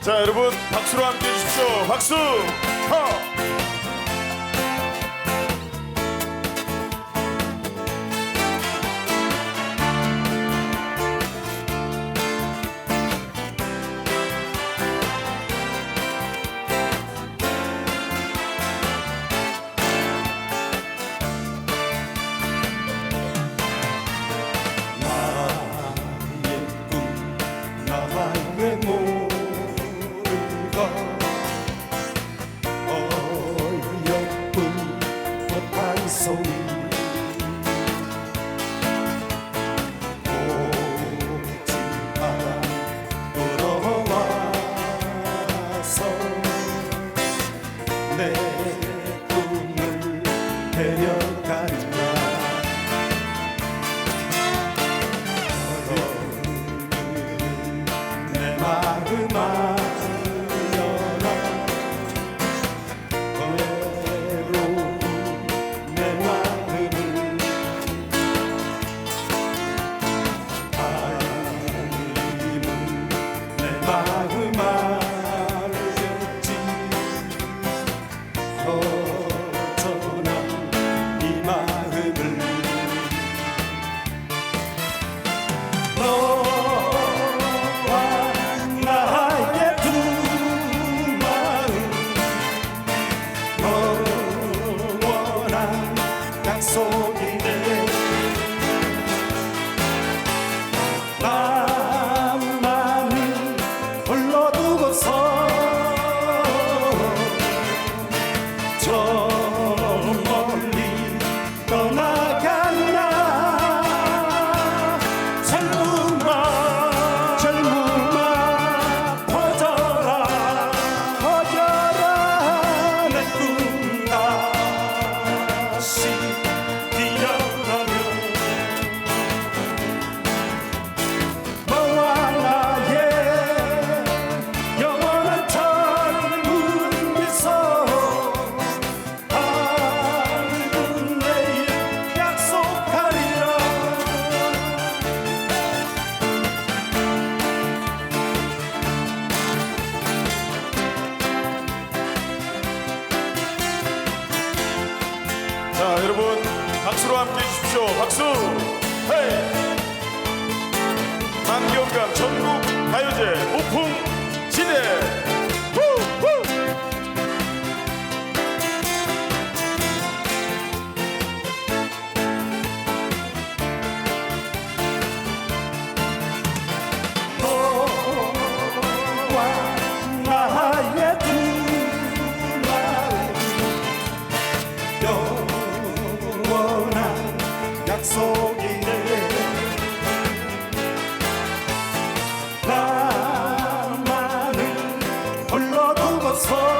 자 여러분 박수로 함께 해주십시오 박수 허! 내 꿈을 데려 たそう assim. 박수로 함께 해주십시오. 박수! 헤이! 만경강 전국 가요제 오픈! 속이네. 나만을 불러두고서